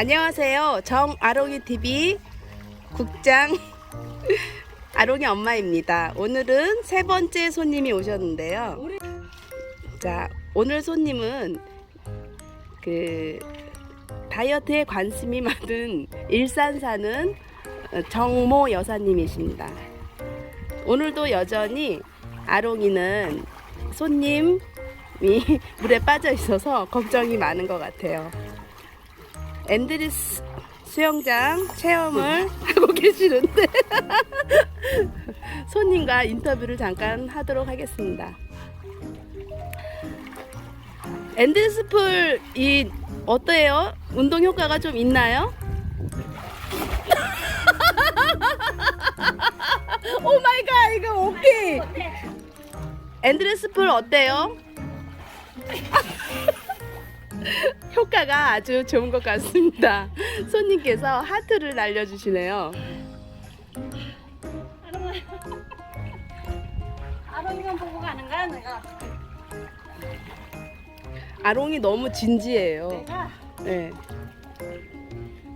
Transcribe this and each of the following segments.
안녕하세요. 정아롱이 TV 국장 아롱이 엄마입니다. 오늘은 세 번째 손님이 오셨는데요. 자, 오늘 손님은 그 다이어트에 관심이 많은 일산 사는 정모 여사님이십니다. 오늘도 여전히 아롱이는 손님이 물에 빠져 있어서 걱정이 많은 것 같아요. 앤드리스 수영장 체험을 하고 계시는데 손님과 인터뷰를 잠깐 하도록 하겠습니다. 앤드리스 풀 이 어때요? 운동 효과가 좀 있나요? 오 마이 갓 이거 오케이. 앤드레스 풀 어때요? 효과가 아주 좋은 것 같습니다. 손님께서 하트를 날려주시네요. 아롱이만 보고 가는 거야 내가 아롱이 너무 진지해요. 내가 네.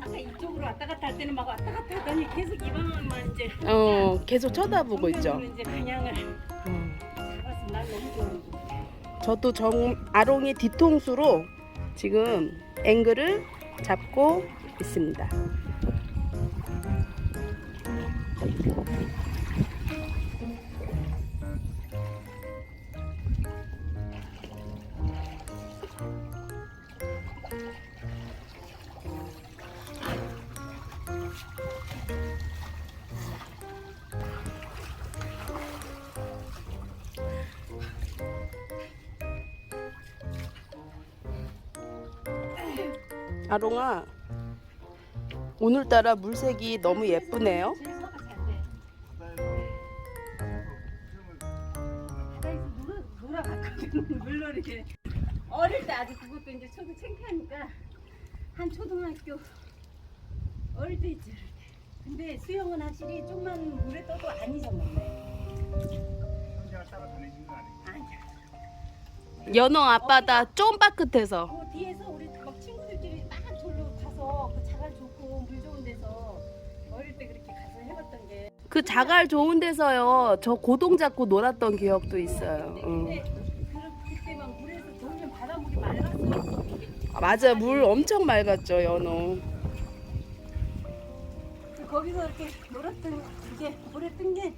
아까 이쪽으로 왔다 갔다 할 때는 막 왔다 갔다 하더니 계속 이 방향만 이제 어, 계속 쳐다보고 있죠. 정면으로 이제 방향을 음. 잡아서 날 너무 좋아해 저도 정 아롱이 뒤통수로 지금 앵글을 잡고 있습니다. 아롱아, 오늘따라 물색이 너무 예쁘네요. 어릴 때 아직 그것도 이제 초등 창피하니까 한 초등학교 어릴 때 있지 어릴 때. 근데 수영은 확실히 좀만 물에 떠도 안 잊어먹네 아니야. 연어 앞바다. 쫌박 끝에서. 그 뒤에서 우리 그 자갈 좋은 데서요. 저 고동 잡고 놀았던 기억도 있어요. 응. 근데 그, 그때 막 물에서 돌면 바닷물이 맑았어 아, 맞아, 물 엄청 맑았죠 연어. 그 거기서 이렇게 놀았던 그게 물에 뜬 게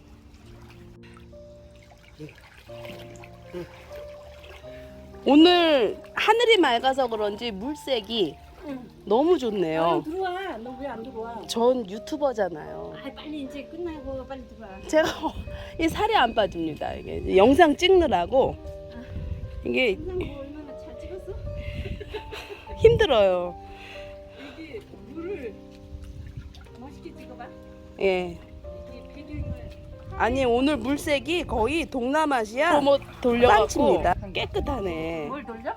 오늘 하늘이 맑아서 그런지 물색이 응. 너무 좋네요. 들어와 너 왜 안 들어와 전 유튜버잖아요. 아 빨리 이제 끝나고 빨리 들어와 제가 이 살이 안 빠집니다. 이게 영상 찍느라고 이게 영상 뭐 얼마나 잘 찍었어? 힘들어요. 이게 물을 멋있게 찍어봐 예. 이게 아니 오늘 물색이 거의 동남아시아 뭐 돌려갖고 깨끗하네. 뭘 돌려?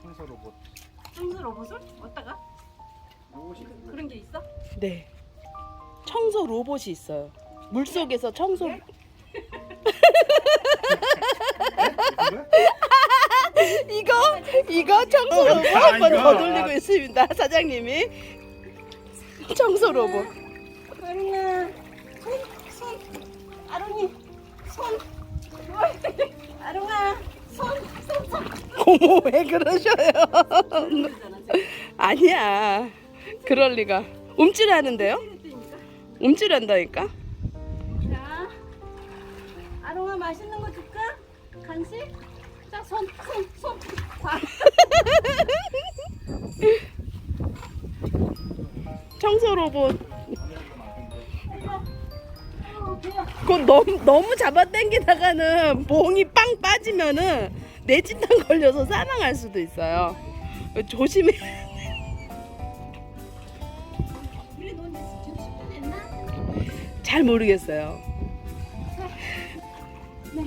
청소 로봇 청소 로봇을? 어디다가? 그런 게 있어? 네. 청소 로봇이 있어요. 물 속에서 청소. 이거 이거 청소 로봇 한번 더 돌리고 있습니다. 사장님이 청소 로봇. 아롱아 손, 손 아롱이 손 어이, 아롱아 손, 손, 손 고모 왜 그러셔요? 아니야. 그럴 리가. 움찔하는데요? 움찔한다니까. 자 아롱아 맛있는 거 줄까? 간식? 자 손, 손, 손 과. 청소 로봇. 그거 너무 너무 잡아당기다가는 몽이 빵 빠지면은 뇌진탕 걸려서 사망할 수도 있어요. 조심해. 우리 너 이제 지금 10분 됐나? 잘 모르겠어요. 네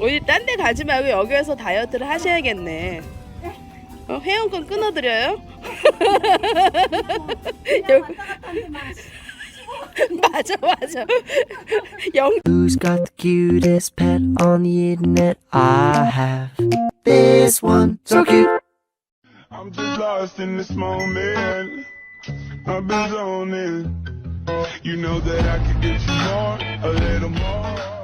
어디 딴데 가지 말고 여기에서 다이어트를 하셔야겠네. 어, 회원권 끊어드려요? 그냥 왔다 갔다 하는데 막 맞아 맞아. 영 Who's got the cutest pet on the internet? I have this one, so cute. I'm just lost in this moment. I've been zoning. You know that I could get you more, a little more.